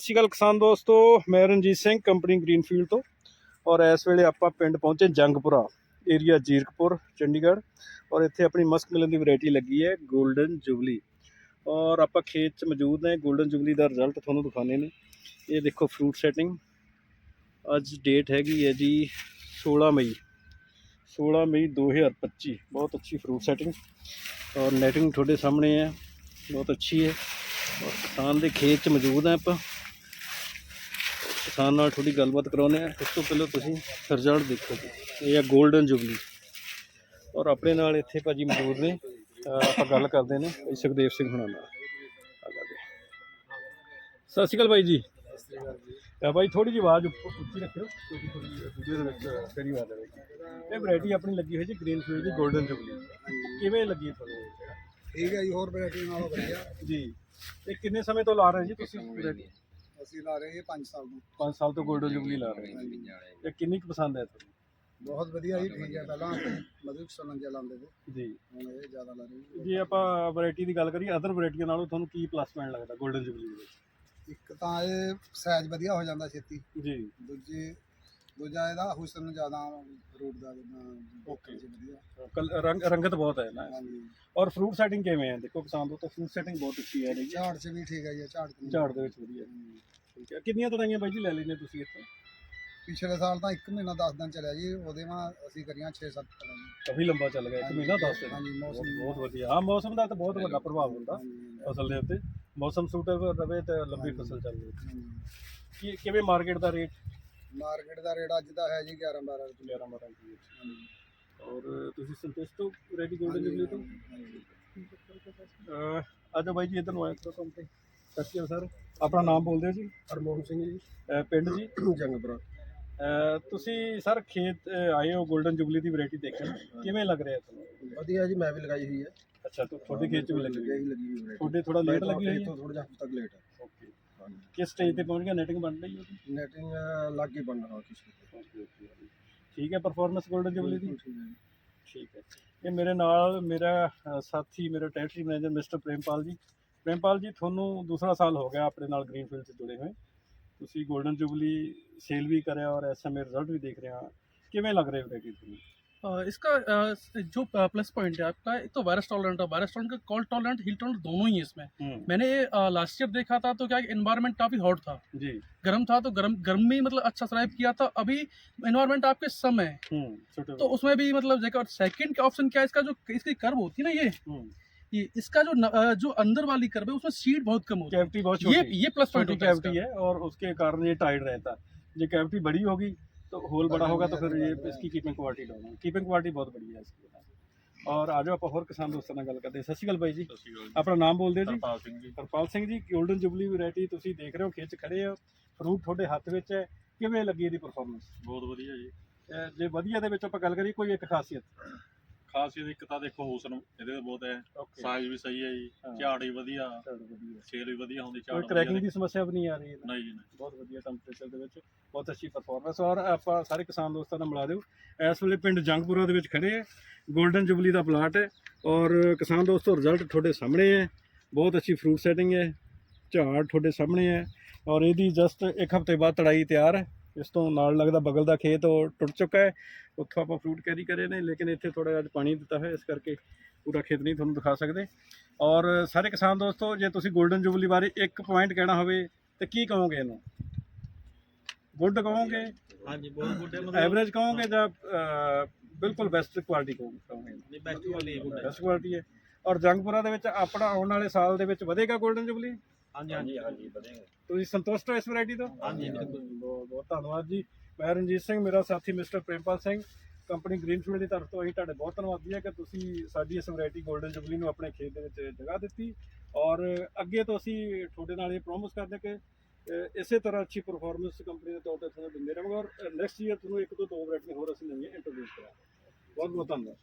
ਸਤਿ ਸ਼੍ਰੀ ਅਕਾਲ ਕਿਸਾਨ ਦੋਸਤੋ, ਮੈਂ ਰਣਜੀਤ ਸਿੰਘ, ਕੰਪਨੀ ਗ੍ਰੀਨਫੀਲਡ ਤੋਂ। ਔਰ ਇਸ ਵੇਲੇ ਆਪਾਂ ਪਿੰਡ ਪਹੁੰਚੇ ਜੰਗਪੁਰਾ ਏਰੀਆ ਜੀਰਕਪੁਰ, ਚੰਡੀਗੜ੍ਹ। ਔਰ ਇੱਥੇ ਆਪਣੀ ਮਸਕ ਮਿਲਨ ਦੀ ਵੈਰਾਈਟੀ ਲੱਗੀ ਹੈ 골ਡਨ ਜੁਬਲੀ। ਔਰ ਆਪਾਂ ਖੇਤ 'ਚ ਮੌਜੂਦ ਨੇ 골ਡਨ ਜੁਬਲੀ ਦਾ ਰਿਜ਼ਲਟ ਤੁਹਾਨੂੰ ਦਿਖਾਣੇ ਨੇ। ਇਹ ਦੇਖੋ ਫਰੂਟ ਸੈਟਿੰਗ ਅੱਜ ਡੇਟ ਹੈਗੀ ਹੈ ਜੀ 16 ਮਈ। 16 ਮਈ 2025 ਬਹੁਤ ਅੱਛੀ ਫਰੂਟ ਸੈਟਿੰਗ ਔਰ ਨੈਟਿੰਗ ਤੁਹਾਡੇ ਸਾਹਮਣੇ ਹੈ। ਬਹੁਤ ਅੱਛੀ ਹੈ। ਔਰ ਕਿਸਾਨ ਦੇ ਖੇਤ 'ਚ ਮੌਜੂਦ ਹੈ ਆਪਾਂ। ਕਿਸਾਨ ਨਾਲ ਥੋੜੀ ਗੱਲਬਾਤ ਕਰਾਉਂਦੇ ਆ ਇਸ ਤੋਂ ਪਹਿਲਾਂ ਤੁਸੀਂ ਰਿਜ਼ਲਟ ਦੇਖੋ ਇਹ ਆ 골ਡਨ ਜੁਬਲੀ ਔਰ ਆਪਣੇ ਨਾਲ ਇੱਥੇ ਭਾਜੀ ਮੌਜੂਦ ਨੇ। ਆਪਾਂ ਗੱਲ ਕਰਦੇ ਨੇ ਭਾਈ ਸੁਖਦੇਵ ਸਿੰਘ ਹੁਣਾਂ ਨਾਲ। ਸਤਿ ਸ਼੍ਰੀ ਅਕਾਲ ਬਾਈ ਜੀ। ਆ ਬਾਈ ਥੋੜੀ ਜਿਹੀ ਆਵਾਜ਼ ਉੱਚੀ ਰੱਖਿਓ ਕਿਉਂਕਿ ਥੋੜੀ ਵੀਡੀਓ ਦੇ ਵਿੱਚ ਤੇਰੀ ਆਵਾਜ਼ ਆਵੇਗੀ ਇਹ ਵੈਰਾਈਟੀ ਆਪਣੀ ਲੱਗੀ ਹੋਈ ਜੀ ਗ੍ਰੀਨ ਫੀਲਡ ਦੀ 골ਡਨ ਜੁਬਲੀ ਕਿਵੇਂ ਲੱਗੀ ਤੁਹਾਨੂੰ ਠੀਕ ਹੈ ਜੀ ਹੋਰ ਵੈਰਾਈਟੀ ਨਾਲੋਂ ਵਧੀਆ। ਜੀ। ਇਹ ਕਿੰਨੇ ਸਮੇਂ ਤੋਂ ਲਾ ਰਹੇ ਜੀ ਤੁਸੀਂ ਵੈਰਾਈਟੀ ਅਸੀਂ ਲਾ ਰਹੇ ਹਾਂ 5 ਸਾਲ ਤੋਂ। 5 ਸਾਲ ਤੋਂ 골ਡਨ ਜੁਬਲੀ ਲਾ ਰਹੇ ਹੋ। ਇਹ ਕਿੰਨੀ ਕੁ ਪਸੰਦ ਹੈ ਤੁਹਾਨੂੰ ਬਹੁਤ ਵਧੀਆ ਜੀ ਠੀਕ ਹੈ ਪਹਿਲਾਂ ਮਧੂ ਸਲਨ ਜਿਹਾ ਲਾਉਂਦੇ ਤੇ ਜੀ। ਹੁਣ ਇਹ ਜ਼ਿਆਦਾ ਲਾ ਰਹੇ ਹਾਂ। ਜੇ ਆਪਾਂ ਵੈਰਾਈਟੀ ਦੀ ਗੱਲ ਕਰੀਏ ਅਦਰ ਵੈਰਾਈਟੀਆਂ ਨਾਲੋਂ ਤੁਹਾਨੂੰ ਕੀ ਪਲੱਸ ਪੁਆਇੰਟ ਲੱਗਦਾ 골ਡਨ ਜੁਬਲੀ ਦੇ ਵਿੱਚ? ਇੱਕ ਤਾਂ ਇਹ ਸਾਈਜ਼ ਵਧੀਆ ਹੋ ਜਾਂਦਾ ਛੇਤੀ। ਜੀ। ਦੂਜੀ ਦੂਜਾ ਇਹਦਾ ਹੁਸਨ ਜ਼ਿਆਦਾ ਫਰੂਟ ਦਾ. ਜੀ ਵਧੀਆ। ਰੰਗ ਰੰਗਤ ਬਹੁਤ ਹੈ ਨਾ। ਔਰ ਫਰੂਟ ਸੈਟਿੰਗ ਕਿਵੇਂ ਹੈ? ਦੇਖੋ ਕਿਸਾਨ ਤੋਂ ਤਾਂ ਫਰੂਟ ਸੈਟਿੰਗ ਬਹੁਤ ਅੱਛੀ ਹੈ ਜੀ ਝਾੜ 'ਚ ਵੀ ਠੀਕ ਹੈ ਜੀ ਝਾੜ। ਝਾੜ ਦੇ ਵਿੱਚ ਵਧੀਆ। ਠੀਕ ਹੈ। ਕਿੰਨੀਆਂ ਤੜਾਈਆਂ ਬਾਈ ਜੀ ਲੈ ਲੈਨੇ ਤੁਸੀਂ ਇੱਥੋਂ? ਪਿਛਲੇ ਸਾਲ ਤਾਂ 1 ਮਹੀਨਾ 10 ਦਿਨ ਚੱਲਿਆ ਜੀ ਉਹਦੇ ਮਾ ਅਸੀਂ ਕਰੀਆਂ 6-7 ਤਰ੍ਹਾਂ ਕਾਫੀ ਲੰਬਾ ਚੱਲ ਗਿਆ ਇੱਕ ਮਹੀਨਾ 10 ਦਿਨ। ਹਾਂਜੀ ਬਹੁਤ ਮੌਸਮ ਬਹੁਤ ਵਧੀਆ। ਹਾਂ ਮੌਸਮ ਦਾ ਤਾਂ ਬਹੁਤ ਵੱਡਾ ਪ੍ਰਭਾਵ ਹੁੰਦਾ ਫਸਲ ਦੇ ਉੱਤੇ। ਮੌਸਮ ਸੂਟੇਬਲ ਰਵੇ ਤੇ ਲੰਬੀ ਫਸਲ ਚੱਲੇ ਹਾਂਜੀ। ਕੀ ਕਿਵੇਂ ਮਾਰਕੀਟ ਦਾ ਰੇਟ? ਮਾਰਕੀਟ ਦਾ ਰੇਟ ਅੱਜ ਦਾ ਹੈ ਜੀ 11 12 ਰੁਪਏ। 11 12 ਰੁਪਏ ਔਰ ਤੁਸੀਂ ਸੰਤੁਸ਼ਟ ਹੋ ਰੈਡੀ 골ਡਨ ਜੁਬਲੀ ਤੋਂ? ਅਹ, ਆ ਜਾਓ ਬਾਈ ਜੀ ਇੱਧਰ ਨੂੰ ਆਇਆ ਕਰੋ ਕੰਮ ਤੇ ਸਤਿ ਸ਼੍ਰੀ ਅਕਾਲ ਸਰ। ਆਪਣਾ ਨਾਮ ਬੋਲ ਦਿਓ ਜੀ? ਹਰਮੋਹਨ ਸਿੰਘ ਜੀ। ਅਹ, ਪਿੰਡ ਜੀ? ਜੰਗਪੁਰਾ। ਅਹ, ਤੁਸੀਂ ਸਰ ਖੇਤ ਅਹ, ਆਏ ਹੋ 골ਡਨ ਜੁਬਲੀ ਦੀ ਵੈਰਾਈਟੀ ਦੇਖਣ। ਕਿਵੇਂ ਲੱਗ ਰਿਹਾ ਤੁਹਾਨੂੰ ਵਧੀਆ ਜੀ ਮੈਂ ਵੀ ਲਗਾਈ ਹੋਈ ਹੈ। ਅੱਛਾ ਤਾਂ ਤੁਹਾਡੇ ਖੇਤ ਚ ਵੀ ਲੱਗੀ ਹੋਈ ਹੈ। ਲੱਗੀ ਹੋਈ ਹੈ। ਤੁਹਾਡੇ ਥੋੜਾ ਲੇਟ ਲੱਗੀ ਹੋਈ ਹੈ? ਥੋੜਾ ਜਿਹਾ ਹਫ਼ਤਾ ਤੱਕ ਲੇਟ ਹੈ। ਓਕੇ ਕਿਸ ਸਟੇਜ ਤੇ ਪਹੁੰਚ ਗਿਆ ਨੈਟਿੰਗ ਬਣ ਰਹੀ ਹੈ ਉਹਦੀ? ਨੈਟਿੰਗ ਲੱਗ ਹੀ ਬਣ ਰਹਾ ਕਿਸੇ ਠੀਕ ਹੈ ਪਰਫਾਰਮੈਂਸ 골ਡਨ ਜੁਬਲੀ ਦੀ ਠੀਕ ਹੈ ਠੀਕ ਹੈ। ਇਹ ਮੇਰੇ ਨਾਲ ਮੇਰਾ ਅ, ਸਾਥੀ ਮੇਰਾ ਟੈਰੀਟਰੀ ਮੈਨੇਜਰ ਮਿਸਟਰ ਪ੍ਰੇਮਪਾਲ ਜੀ। ਪ੍ਰੇਮਪਾਲ ਜੀ ਤੁਹਾਨੂੰ ਦੂਸਰਾ ਸਾਲ ਹੋ ਗਿਆ ਆਪਣੇ ਨਾਲ ਗ੍ਰੀਨਫੀਲਡ 'ਚ ਜੁੜੇ ਹੋਏ ਤੁਸੀਂ 골ਡਨ ਜੁਬਲੀ ਸੇਲ ਵੀ ਕਰਿਆ ਔਰ ਐਸਐਮਏ ਰਿਜ਼ਲਟ ਵੀ ਦੇਖ ਰਹੇ ਆ ਕਿਵੇਂ ਲੱਗ ਰਿਹਾ ਹੈ ਤੁਹਾਨੂੰ इसका जो प्लस पॉइंट है आपका एक तो वायरस टॉलरेंट है वायरस टॉलरेंट का कॉल टॉलरेंट हिल टॉलरेंट दोनों ही है इसमें मैंने लास्ट ईयर देखा था तो क्या इन्वायरमेंट काफ़ी हॉट था जी गर्म था तो गर्म गर्म में मतलब अच्छा सर्वाइव किया था अभी इन्वायरमेंट आपके समय तो उसमें भी मतलब देखा और सेकंड ऑप्शन क्या है इसका जो इसकी कर्व होती है ना ये ये इसका जो न, जो अंदर वाली कर्व है उसमें सीट बहुत कम होती है। कैविटी बहुत ये ये प्लस पॉइंट कैविटी है और उसके कारण ये टाइट रहता है। ये कैविटी बड़ी होगी तो होल बड़ा होगा तो फिर ये इसकी कीपिंग क्वालिटी डाउन होगी। कीपिंग क्वालिटी ਬਹੁਤ ਵਧੀਆ ਹੈ ਇਸकी ਔਰ ਆਜੋ ਆਪਾਂ ਹੋਰ ਕਿਸਾਨ ਦੋਸਤਾਂ ਨਾਲ ਗੱਲ ਕਰਦੇ ਹਾਂ ਸਤਿ ਸ਼੍ਰੀ ਅਕਾਲ ਬਾਈ ਜੀ ਆਪਣਾ ਨਾਮ ਬੋਲ ਦਿਓ ਜੀ Harpal Singh ji Harpal Singh ji golden jubilee variety ਤੁਸੀਂ ਦੇਖ ਰਹੇ ਹੋ ਖੇਚ ਖੜੇ ਹੋ ਫਰੂਟ ਤੁਹਾਡੇ ਹੱਥ ਵਿੱਚ ਹੈ ਕਿਵੇਂ ਲੱਗੀ ਇਹਦੀ ਪਰਫਾਰਮੈਂਸ ਬਹੁਤ ਵਧੀਆ ਜੀ ਜੇ ਵਧੀਆ ਦੇ ਵਿੱਚ ਆਪਾਂ ਗੱਲ ਕਰੀਏ ਕੋਈ ਇੱਕ ਖਾਸੀਅਤ ਖਾਸੀਅਤ ਇੱਕ ਤਾਂ ਦੇਖੋ ਹੁਸਨ ਇਹਦੇ ਤੇ ਬਹੁਤ ਹੈ। ਓਕੇ ਸਾਈਜ਼ ਵੀ ਸਹੀ ਹੈ ਜੀ ਹਾਂ। ਝਾੜ ਵੀ ਵਧੀਆ। ਵਧੀਆ। ਸੇਲ ਵੀ ਵਧੀਆ ਹੁੰਦੀ ਝਾੜ ਕੋਈ ਵਧੀਆ ਕ੍ਰੈਕਿੰਗ ਦੀ ਸਮੱਸਿਆ ਵੀ ਨਹੀਂ ਆ ਰਹੀ ਨਹੀਂ ਜੀ ਨਹੀਂ। ਬਹੁਤ ਵਧੀਆ ਟੈਂਪਰੇਚਰ ਦੇ ਵਿੱਚ ਬਹੁਤ ਅੱਛੀ ਪਰਫਾਰਮੈਂਸ ਔਰ ਆਪਾਂ ਸਾਰੇ ਕਿਸਾਨ ਦੋਸਤਾਂ ਨਾਲ ਮਿਲਾ ਦਿਓ। ਇਸ ਵੇਲੇ ਪਿੰਡ ਜੰਗਪੁਰਾ ਦੇ ਵਿੱਚ ਖੜੇ ਹੈ। 골ਡਨ ਜੁਬਲੀ ਦਾ ਪਲਾਟ ਹੈ ਔਰ ਕਿਸਾਨ ਦੋਸਤੋ ਰਿਜ਼ਲਟ ਤੁਹਾਡੇ ਸਾਹਮਣੇ ਹੈ। ਬਹੁਤ ਅੱਛੀ ਫਰੂਟ ਸੈਟਿੰਗ ਹੈ। ਝਾੜ ਤੁਹਾਡੇ ਸਾਹਮਣੇ ਹੈ ਔਰ ਇਹਦੀ ਜਸਟ ਇੱਕ ਹਫ਼ਤੇ ਬਾਅਦ ਤੜਾਈ ਤਿਆਰ ਹੈ। ਇਸ ਤੋਂ ਨਾਲ ਲੱਗਦਾ ਬਗਲ ਦਾ ਖੇਤ ਉਹ ਟੁੱਟ ਚੁੱਕਾ ਹੈ। ਉੱਥੋਂ ਆਪਾਂ ਫਰੂਟ ਕੈਰੀ ਕਰੇ ਨੇ ਲੇਕਿਨ ਇੱਥੇ ਥੋੜਾ ਜਿਹਾ ਪਾਣੀ ਦਿੱਤਾ ਹੋਇਆ ਇਸ ਕਰਕੇ ਪੂਰਾ ਖੇਤ ਨਹੀਂ ਤੁਹਾਨੂੰ ਦਿਖਾ ਸਕਦੇ। ਔਰ ਸਾਰੇ ਕਿਸਾਨ ਦੋਸਤੋ ਜੇ ਤੁਸੀਂ 골ਡਨ ਜੁਬਲੀ ਬਾਰੇ ਇੱਕ ਪੁਆਇੰਟ ਕਹਿਣਾ ਹੋਵੇ ਤੇ ਕੀ ਕਹੋਗੇ ਇਹਨੂੰ? ਗੁੱਡ ਕਹੋਗੇ? ਹਾਂਜੀ ਬਹੁਤ ਗੁੱਡ ਹੈ ਮਤਲਬ ਐਵਰੇਜ ਕਹੋਗੇ ਜਾਂ ਬਿਲਕੁਲ ਬੈਸਟ ਕੁਆਲਿਟੀ ਕਹੋਗੇ? ਨਹੀਂ ਬੈਸਟ ਗੁੱਡ ਹੈ ਬੈਸਟ ਕੁਆਲਿਟੀ ਹੈ। ਔਰ ਜੰਗਪੁਰਾ ਦੇ ਵਿੱਚ ਆਪਣਾ ਆਉਣ ਵਾਲੇ ਸਾਲ ਦੇ ਵਿੱਚ ਵਧੇਗਾ 골ਡਨ ਜੁਬਲੀ ਹਾਂਜੀ ਹਾਂਜੀ ਹਾਂਜੀ। ਵਧੇਗਾ ਤੁਸੀਂ ਸੰਤੁਸ਼ਟ ਹੋ ਇਸ ਵੈਰਾਈਟੀ ਤੋਂ? ਹਾਂਜੀ। ਬਹੁਤ ਬਹੁਤ ਧੰਨਵਾਦ ਜੀ। ਮੈਂ ਰਣਜੀਤ ਸਿੰਘ ਮੇਰਾ ਸਾਥੀ mister Prempal Singh. Company Greenfield ਦੀ ਤਰਫ ਤੋਂ ਅਸੀਂ ਤੁਹਾਡੇ ਬਹੁਤ ਧੰਨਵਾਦੀ ਹੈ ਕਿ ਤੁਸੀਂ ਸਾਡੀ ਇਸ ਵੈਰਾਈਟੀ 골ਡਨ ਜੁਬਲੀ ਨੂੰ ਆਪਣੇ ਖੇਤ ਦੇ ਵਿੱਚ ਜਗ੍ਹਾ ਦਿੱਤੀ। ਔਰ ਅੱਗੇ ਤੋਂ ਅਸੀਂ ਤੁਹਾਡੇ ਨਾਲ ਇਹ ਪ੍ਰੋਮਿਸ ਕਰਦੇ ਕਿ ਇਸੇ ਤਰ੍ਹਾਂ ਅੱਛੀ ਪਰਫਾਰਮੈਂਸ ਕੰਪਨੀ ਦੇ ਤੌਰ ਤੇ ਤੁਹਾਨੂੰ ਦਿੰਦੇ ਰਹਾਂਗੇ ਔਰ ਨੈਕਸਟ ਈਅਰ ਤੁਹਾਨੂੰ ਇੱਕ ਤੋਂ ਦੋ ਵੈਰਾਈਟੀ ਹੋਰ ਅਸੀਂ ਨਵੀਆਂ ਇੰਟਰੋਡਿਊਸ ਕਰਾਂਗੇ। ਬਹੁਤ ਬਹੁਤ ਧੰਨਵਾਦ।